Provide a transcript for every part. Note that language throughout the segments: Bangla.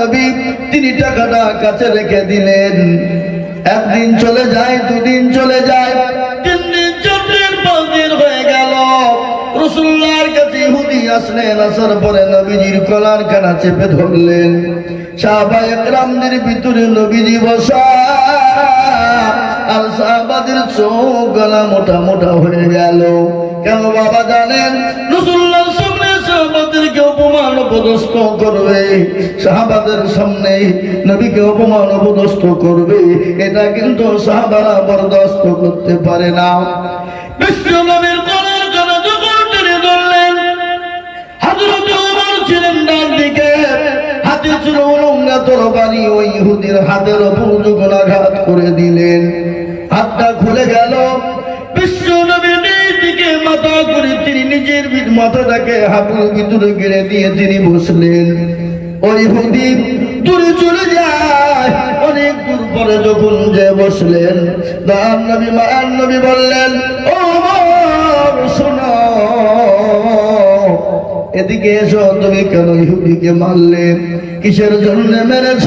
নবী, তিনি টাকাটা কাছে রেখে দিলেন। একদিন চলে যায়, দুদিন চলে যায় তিন দিন পাঁচ দিন হয়ে গেল। রসুল্লাহর কাছে আসলেন, আসার পরে নবীজির কলার কানা চেপে ধরলেন। সাহাবা একরামদের ভিতরে নবীজি বসা। আর সাহাবাদের চোখ গলা মোটা মোটা হয়ে গেল। কেন বাবা জানেন? অপমান অপদস্থ করবে সামনে নবীকে অপমান অপদস্থ করবে, এটা কিন্তু বরদাস্ত করতে পারে না। নবীর হাতের করে দিলেন। হাতটা খুলে গেল। বিশ্ব নবী নিজ দিকে মাথা করে তিনি নিজের মাথাটাকে হাঁটুর ভিতরে গেড়ে দিয়ে তিনি বসলেন। ওই ইহুদি, দূরে চলে যায়। অনেক দূর পরে যখন যে বসলেন দান নবী মায়ান নবী বললেন, ও শোনো। এদিকে এসো, তুমি কেন ইহুদিকে মারলে? কিসের জন্য মেরেছ?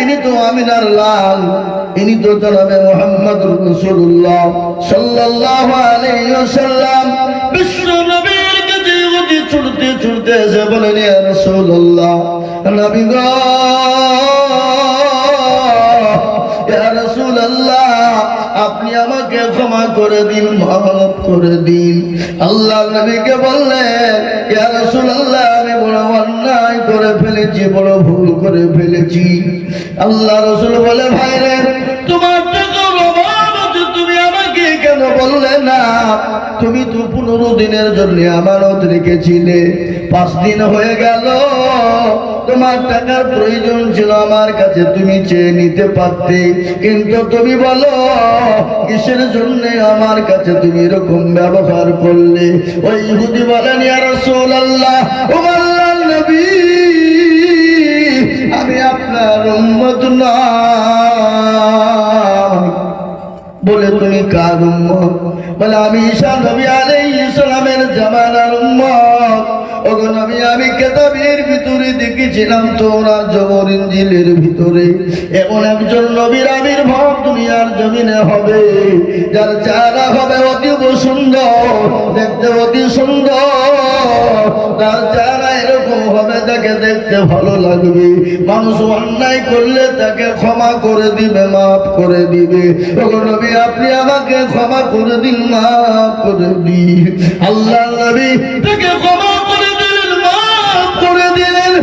ইনি তো আমিনার লাল, ইনি তো জনাবে মোহাম্মদ রসুল্লাহ ওয়াসাল্লাম। বিশ্ব নবীর কাছে ছুটতে ছুটতে এসে বলেন নবী গো আপনি আমাকে ক্ষমা করে দিন, মাফ করে দিন। আল্লাহ নবীকে বললেন আমি বড় অন্যায় করে ফেলেছি, বড় ভুল করে ফেলেছি। আল্লাহ রাসূল বলে তোমার তুমি আমাকে কেন বললে না? তুমি তো পনেরো দিনের জন্য আমানত রেখেছিলে। পাঁচ দিন হয়ে গেল তোমার টাকার প্রয়োজন ছিল আমার কাছে, তুমি চেয়ে নিতে পারতে। কিন্তু তুমি বলো, কিসের জন্য আমার কাছে তুমি এরকম ব্যবহার করলে? ওই ইহুদি বলেন আমি আপনার উম্মত না বলে, তুমি কার উম্মত? বলে, আমি ঈশা নবী আলাইহিস সালামের জামানার উম্মত। ওগো নবী, আমি কেতাবের ভিতরে দেখেছিলাম তোরা জবর ইঞ্জিলের ভিতরে। এমন একজন নবীর আবির্ভাব দুনিয়ার জমিনে হবে, যার চেহারা হবে অতীব সুন্দর, দেখতে অতি সুন্দর। তার চেহারা এরকম হবে, তাকে দেখতে ভালো লাগবে। মানুষ অন্যায় করলে তাকে ক্ষমা করে দিবে, মাফ করে দিবে। তখন নবী, আপনি আমাকে ক্ষমা করে দিন, মাফ করে দিন। আল্লাহ নবী, তাকে ক্ষমা করে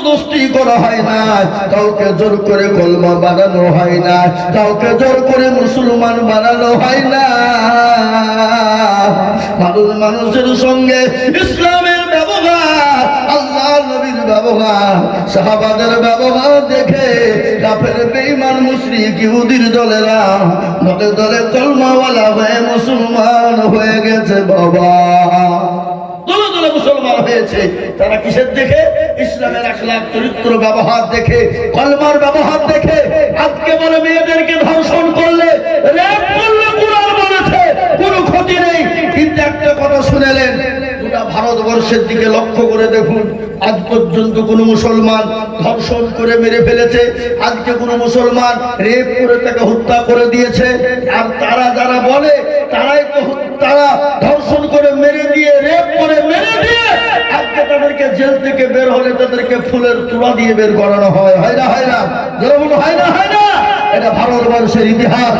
জবরদস্তি করা হয় না, কাউকে জোর করে কলমা বানানো হয় না, কাউকে জোর করে মুসলমান বানানো হয় না। মানুষ মানুষের সঙ্গে ইসলামের ব্যবহার আল্লাহ নবীর ব্যবহার, সাহাবাদের ব্যবহার দেখে কাফের, বেঈমান, মুশরিক, ইহুদির দলেরা দলে দলে কলমাওয়ালা হয়ে মুসলমান হয়ে গেছে, বাবা। মুসলমান হয়েছে, তারা কিসের দেখে? ইসলামের আখলাক চরিত্র, ব্যবহার দেখে, কলমার ব্যবহার দেখে। আজকে বলে মেয়েদেরকে ধর্ষণ করলে ভারতবর্ষের দিকে লক্ষ্য করে দেখুন, আজ পর্যন্ত কোনো মুসলমান ধর্ষণ করে মেরে ফেলেছে, আজকে কোনো মুসলমান রেপ করে তাকে হত্যা করে দিয়েছে। আর তারা যারা বলে, তারাই তো তারা ধর্ষণ করে মেরে দিয়ে রেপ করে মেরে দিয়ে আজকে তাদেরকে জেল থেকে বের হলে তাদেরকে ফুলের তুলা দিয়ে বের করানো হয়। হয় না হয় না? যারা বলো হয় না হয় না? এটা ভারতবর্ষের ইতিহাস।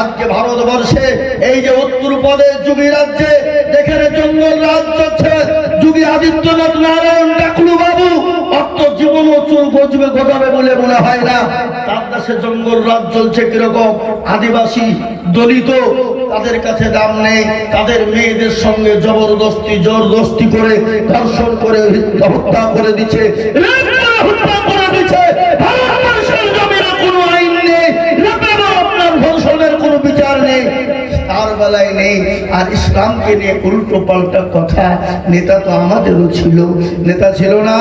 আজকে ভারতবর্ষে এই যে উত্তর প্রদেশ জুবি রাজ্যে, যেখানে জঙ্গল রাজ চলছে, যুগে আদিত্যনাথ নারায়ণ ডাকলু বাবু অর্থ জীবন চুল গজবে গজাবে বলে মনে হয় না? তার দেশে জঙ্গল রাজ চলছে কীরকম? আদিবাসী, দলিত তাদের কাছে দাম নেই। তাদের মেয়েদের সঙ্গে জবরদস্তি, জোরদস্তি করে ধর্ষণ করে হত্যা করে দিচ্ছে। হত্যা করে দিচ্ছে ভারতবর্ষের জমিনে কোনো আইন নেই রেপেরও আপনার ধর্ষণের কোনো বিচার নেই তার বেলায় নেই। আর ইসলামকে নিয়ে উল্টো পাল্টা কথা, নেতা তো আমাদেরও ছিল। নেতা ছিল না।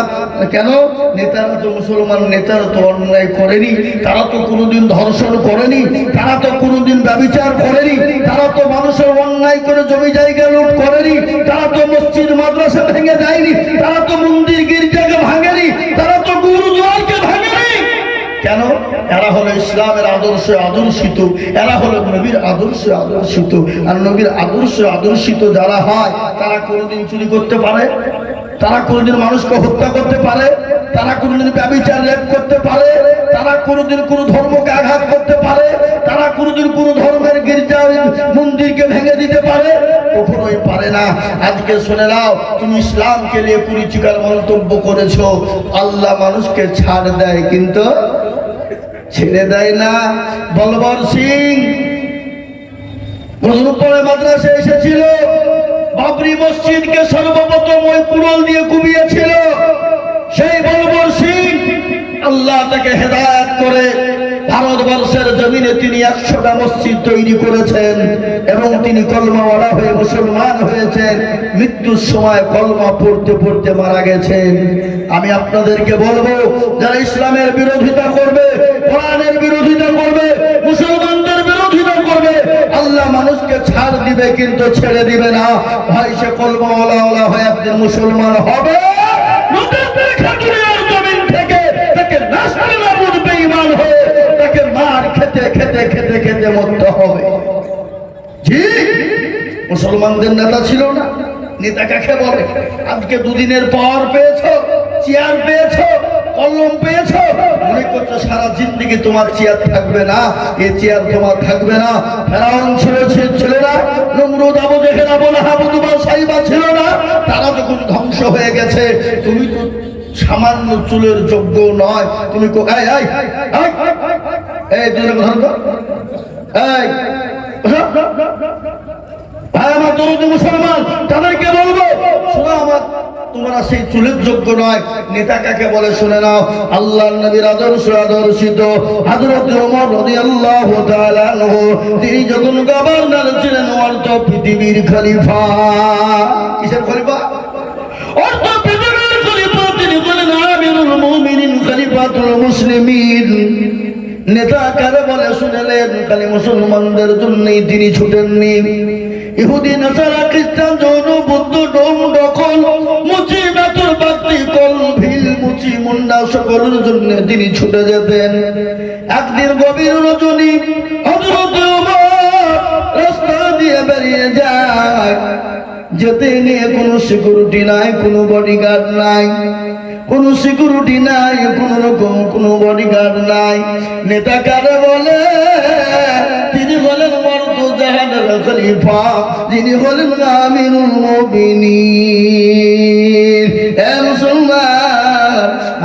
কেন? নেতারা তো মুসলমান, নেতারা তো অন্যায় করেনি। তারা তো কোনোদিন ধর্ষণ করেনি। তারা তো কোনোদিন ব্যবচার করেনি। তারা তো মানুষের অন্যায় করে জমি জায়গা লুট করেনি। তারা তো মসজিদ, মাদ্রাসা ভেঙে দেয়নি। তারা তো মন্দির গির্জাকে এরা হলো ইসলামের আদর্শে আদর্শিত, এরা হলো নবীর আদর্শে আদর্শিত। আর নবীর আদর্শে আদর্শিত যারা হয়, তারা কোনোদিন চুরি করতে পারে, তারা কোনোদিন মানুষকে হত্যা করতে পারে, তারা কোনোদিন ব্যবচার, রেপ করতে পারে, তারা কোনোদিন কোনো ধর্মকে আঘাত করতে পারে, তারা কোনোদিন কোনো ধর্মের গির্জা, মন্দিরকে ভেঙে দিতে পারে, কখনোই পারে না। আজকে শুনে নাও, তুমি ইসলামকে নিয়ে পরিচিকার মন্তব্য করেছ, আল্লাহ মানুষকে ছাড় দেয়, কিন্তু ছেড়ে দেয় না। বলবর সিং পরে মাদ্রাসে এসেছিল। বাবরি মসজিদকে সর্বপ্রথম ওই কুড়ল দিয়ে কুবিয়েছিল সেই বলবর সিং, আল্লাহ তাকে হেদায়ত করে। ভারতবর্ষের জমিনে তিনি একশোটা মসজিদ তৈরি করেছেন এবং তিনি কলমাওয়ালা হয়ে মুসলমান হয়েছেন। মৃত্যুর সময় কলমা পড়তে পড়তে মারা গেছেন। আমি আপনাদেরকে বলব, যারা ইসলামের বিরোধিতা করবে কোরআনের বিরোধিতা করবে, মুসলমানদের বিরোধিতা করবে। আল্লাহ মানুষকে ছাড় দিবে কিন্তু ছেড়ে দিবে না। ভাই, সে কলমাওয়ালা ওয়ালা হয়ে একদিন মুসলমান হবে। মুসলমানদের নেতা ছিল না। আজকে দুদিনের পাওয়ার পেয়েছ, চেয়ার পেয়েছ কলম পেয়েছ? মনে করছ সারা জিন্দগি তোমার চেয়ার থাকবে না? এ চেয়ার তোমার থাকবে না। ফেরাউন ছিল ছিল- ছিল না। নমরুদ আবু না বলে হাবু তোমার সাইবা ছিল না। তারা যখন ধ্বংস হয়ে গেছে তুমি তো সামান্য চুলের যোগ্য নয়। তুমি কো- এই এই এই, এই ভাই আমার দরদি মুসলমান তাদেরকে বলব শোনো আমার তোমরা সেই চুলের যোগ্য নয়। নেতা কাকে বলে শুনে নাও? আল্লাহ নবীর আদর্শ আদর্শিত হযরত ওমর রাদিয়াল্লাহু তাআলা আনহু, তিনি যখন গভর্নর ছিলেন, অর্থ পৃথিবীর খলিফা। কিসের খলিফা? অর্থ পৃথিবীর খলিফা, তিনি বলেন, আমিরুল মুমিনিন খলিফাতুল মুসলিমিন। নেতা কারে বলে শুনেলেন খালি মুসলমানদের জন্যই তিনি ছুটেননি। ইহুদি নেতারা খ্রিস্টান যৌন বুদ্ধ, ডোম দখল মুচি বেতর বাতি কল, ভিল, মুচি, মুন্ডা সকলের জন্য তিনি ছুটে যেতেন। একদিন গভীর রজনী ওমর রাস্তা দিয়ে বেরিয়ে যায়। যেতে নিয়ে কোনো সিকিউরিটি নাই, কোনো বডিগার্ড নাই। কোনো সিকিউরিটি নাই, কোন রকম কোনো বডিগার্ড নাই। নেতা কারে বলে, তিনি বলেন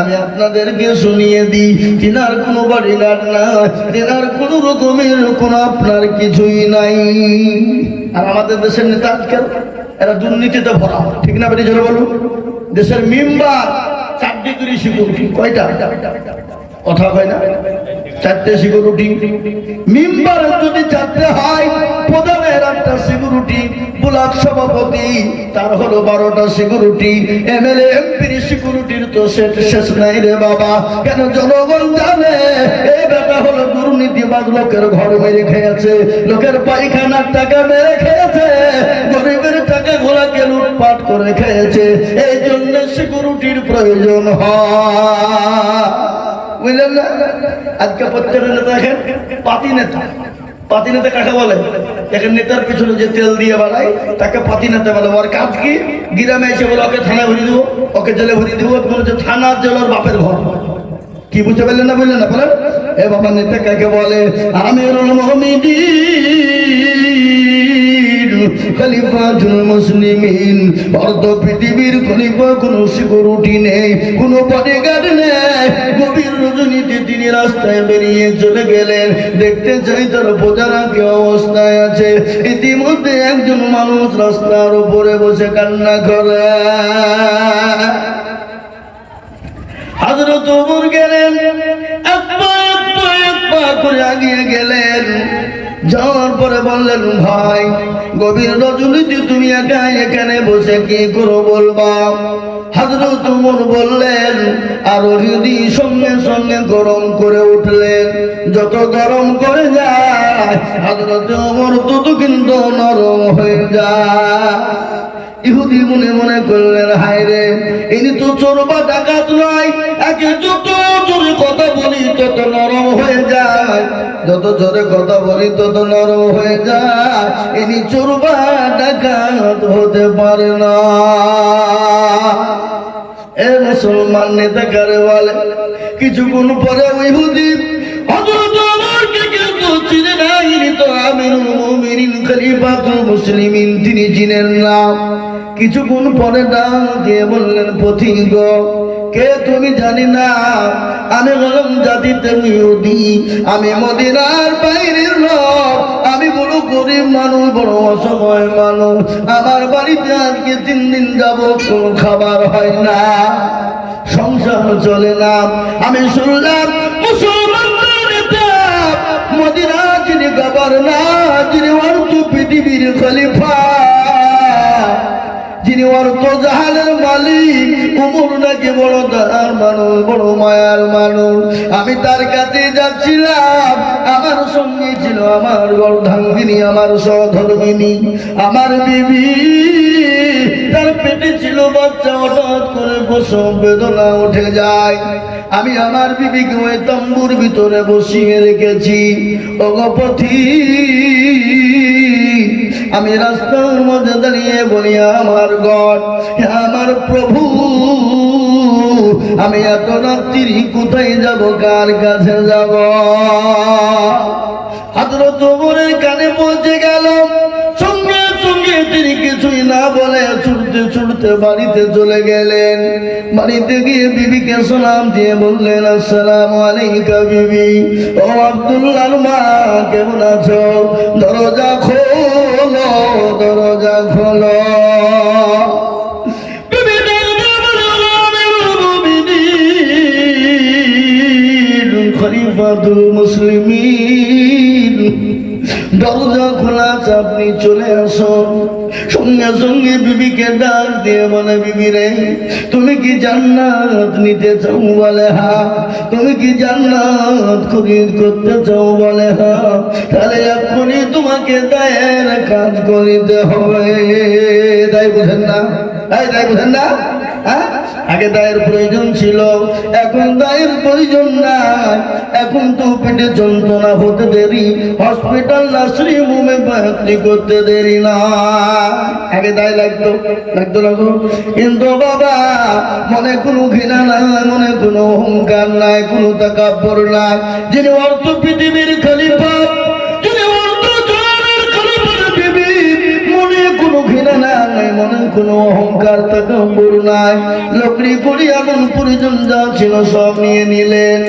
আমি আপনাদেরকে শুনিয়ে দিই, তিনার কোনো বডিগার্ড নাই, তিনার কোনো রকমের কোনো আপনার কিছুই নাই। আর আমাদের দেশের নেতা আজকাল এরা দুর্নীতিতে ভরা। ঠিক না বেরিয়ে জোরে বলুন? দেশের মেম্বার চার ডিগ্রি সিকিউরিটি কয়টা? কথা হয় না? চারটে সিকিউরিটি মেম্বার যদি চারটে হয় প্রধানের একটা সিকিউরিটি, ব্লক সভাপতি, তার হলো বারোটা সিকিউরিটি, এমএলএ, এমপির সিকিউরিটির তো শেষ নাই রে বাবা। কেন জনগণ জানে? এ বেটা হলো দুর্নীতিবাদ লোকের ঘর মেরে খেয়েছে, লোকের পায়খানার টাকা মেরে খেয়েছে, গরিবের টাকা ঘোড়াকে লুটপাট করে খেয়েছে। এই জন্য সিকিউরিটির প্রয়োজন হয়। বুঝলেন না? আজকে প্রত্যেকের নেতা দেখেন, পাতি নেতা। পাতি কাকে বলে? দেখেন নেতার পিছনে যে তেল দিয়ে বানায়, তাকে পাতি বলে। ওর কাজ কি? গ্রামে এসে বলে, ওকে থানায় ভরিয়ে দেবো, ওকে জেলে ভরিয়ে দেবো। মনে হচ্ছে থানার জেল ওর বাপের ঘর। কি বুঝতে পারলেন না বুঝলেন না? বলেন। এ বাবা নেতা কাকে বলে? আমিরুল মুমিনিন, খলিফাতুল মুসলিমিন। পৃথিবীর খলিফা, কোনো নেই কোনো নেই। তিনি রাস্তায় বেরিয়ে চলে গেলেন। দেখতে চাই তার প্রজারা কি অবস্থায় আছে। ইতিমধ্যে একজন মানুষ রাস্তার উপরে বসে কান্না করে। হাজরত ওমর গেলেন। ভাই, গভীর রজনীতে তুমি একা এখানে বসে কি করো বলবা? হাজরত ওমর বললেন, আর হৃদি সঙ্গে সঙ্গে গরম করে উঠলেন। যত গরম করে যায় হাজরত ওমর তত কিন্তু নরম হয়ে যায়। ইহুদি মনে মনে করলেন, হায় রে, ইনি তো চোর বা ডাকাত নয়, একে যত জোরে কথা বলি তত নরম হয়ে যায়। যত জোরে কথা বলি তত নরম হয়ে যায়। ইনি চোর বা ডাকাত হতে পারে না। এ মুসলমান নেতা বলে কিছুক্ষণ পরে তো না পরে কে তুমি জানি না? আমি হলাম জাতিতে ইহুদি আমি মদিনার বাইরের আমি বড় গরিব মানুষ, বড় অসময় মানুষ। আমার বাড়িতে আজকে তিন দিন যাব কোনো খাবার হয় না। সংসার চলে না। আমি শুনলাম যিনি অর্থ জাহানের মালিক উমর নাকি বড় দয়ার মানুষ, বড় মায়ার মানুষ। আমি তার কাছে যাচ্ছিলাম, আমার সঙ্গে ছিল আমার গর্ধাঙ্গিনী, আমার সহধর্মিনী। আমার বিবি, তার পেটে ছিল বাচ্চা, হঠাৎ করে প্রসব বেদনা উঠে যায়। আমি আমার বিবিকে ওই তম্বুর ভিতরে বসিয়ে রেখেছি। অগপথি আমি রাস্তার মধ্যে দাঁড়িয়ে বলি, আমার গড আমার প্রভু আমি এত রাত্রি কোথায় যাব? কার কাছে যাব? হাজরত ওমরের কানে পৌঁছে গেল সঙ্গে সঙ্গে তিনি কিছুই না বলে ছুটতে ছুটতে বাড়িতে চলে গেলেন। বাড়িতে গিয়ে বিবিকে সালাম দিয়ে বললেন, আসসালাম আলাইকা বিবি। ও আব্দুল্লাহর মা, কেমন আছো? দরজা খোলো দরজা খোলো। খলিফাতুল মুসলিমিন। দরজা খোলা আপনি চলে আসুন সঙ্গে সঙ্গে বিবিকে ডাক দিয়ে বলে, বিবি রে, তুমি কি জান্নাত নিতে চাও বলে, হা? তুমি কি জান্নাত খরিদ করতে চাও বলে, হা? তাহলে এখনই তোমাকে দায়ের কাজ করিতে হবে। তাই বুঝেন না? তাই বুঝেন না? আগে দায়ের প্রয়োজন ছিল, এখন দায়ের প্রয়োজন নাই। এখন তো পেটে যন্ত্রণা হতে দেরি হসপিটাল নার্সারি মুমে ভর্তি করতে দেরি না। আগে দায় লাগতো লাগতো লাগতো কিন্তু বাবা, মনে কোনো ঘৃণা নাই, মনে কোনো অহংকার নাই, কোনো তাকাব্বর নাই। যিনি অর্থ পৃথিবীর খলিফা কোনো অহংকার তাকাব্বর নাই। লকড়ি সব নিয়ে নিলেন।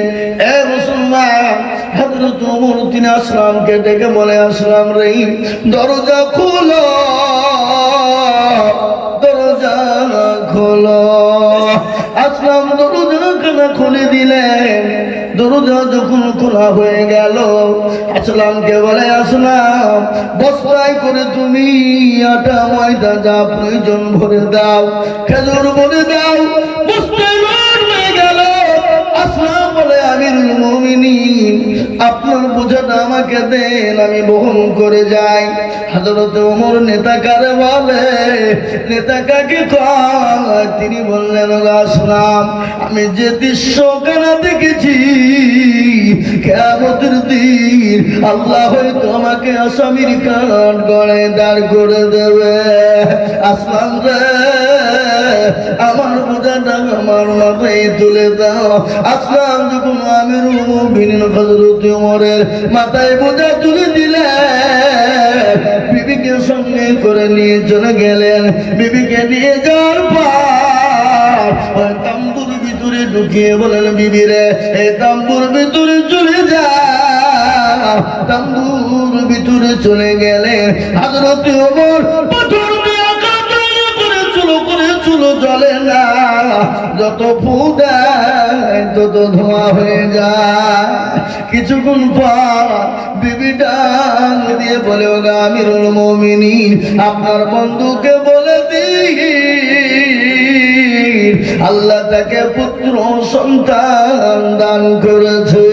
এ মুসলমান হযরত ওমর আসলামকে ডেকে বলে, আসলাম রে, দরজা খুলো, দরজা খোলো। আসলাম দরজাখানা খুলে দিলেন। দরজা যখন খোলা হয়ে গেল আসলামকে বলে, আসলাম। বস্তায় করে তুমি আটা, ময়দা, যা প্রয়োজন ভরে দাও, খেজুর ভরে দাও, বস্তায় গেল। আসলাম আপনার বোঝাটা আমাকে দেন, আমি বহন করে যাই। হাজরত ওমর নেতা কারে বলে নেতা কাকে তিনি বললেন "ও আসলাম। আমি যে দৃশ্য কেনা দেখেছি কেমতের দিন আল্লাহ হয়তো আমাকে আসামির কান গড়ে দাঁড় করে দেবে। আসলাম রে আমার বোঝাটা আমার মাথায় তুলে দাও। আসলাম যখন আমির মুমিনিন হযরত ওমরের মাথায় বোঝা তুলে দিলে, বিবিকে সঙ্গে করে নিয়ে চলে গেলেন। বিবিকে নিয়ে যাওয়ার পর তাম্বুর ভিতরে ঢুকিয়ে বলেন বিবিরে এই তাম্বুর ভিতরে চলে যা। তাম্বুর ভিতরে চলে গেলেন। হাজরত ওমর যত ফু দেয় তত ধোঁয়া হয়ে যায় কিছুক্ষণ পর বিবি দিয়ে বলে ও আমিরুল মমিনিন, আপনার বন্ধুকে বলে দিন, আল্লাহ তাকে পুত্র সন্তান দান করেছে।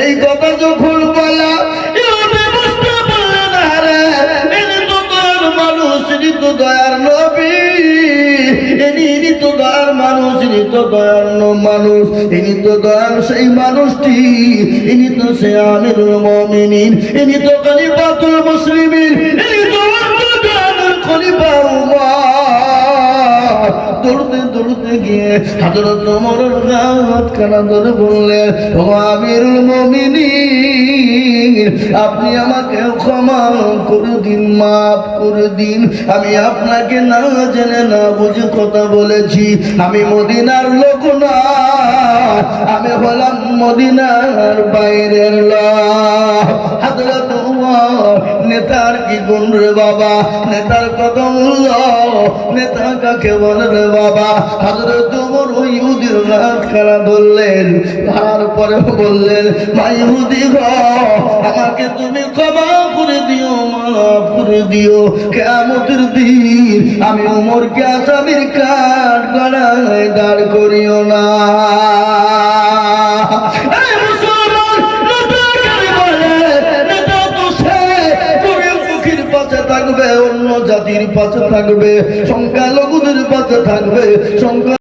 এই কথা যখন বলা মানুষ ইনি দয়ার মানুষ, ইনি তো দয়ান্ন মানুষ, ইনি তো দয়ার সেই মানুষটি, ইনি তো সে আমিরুল মুমিনিন, ইনি তো খলিফাতুল মুসলিমিন, ইনি তো আপনি আমাকে ক্ষমা করে দিন, মাফ করে দিন। আমি আপনাকে না জেনে না বুঝে কথা বলেছি, আমি মদিনার লোক না, আমি হলাম মদিনার বাইরের লোক। নেতার কি গুণ রে বাবা? নেতার কত মূল্য? নেতা কাকে বলে রে বাবা? হাজরত ওমর ওই ইহুদির রাত খানা ধরলেন তারপরে বললেন, মা ইহুদি আমাকে তুমি ক্ষমা করে দিও, মাফ করে দিও। কেমতের দিন আমি ওমরকে আসামির কাঠ গড়ায় দাঁড় করিও না। জাতির পাশে থাকবে সংখ্যালঘুদের পাশে থাকবে সংখ্যা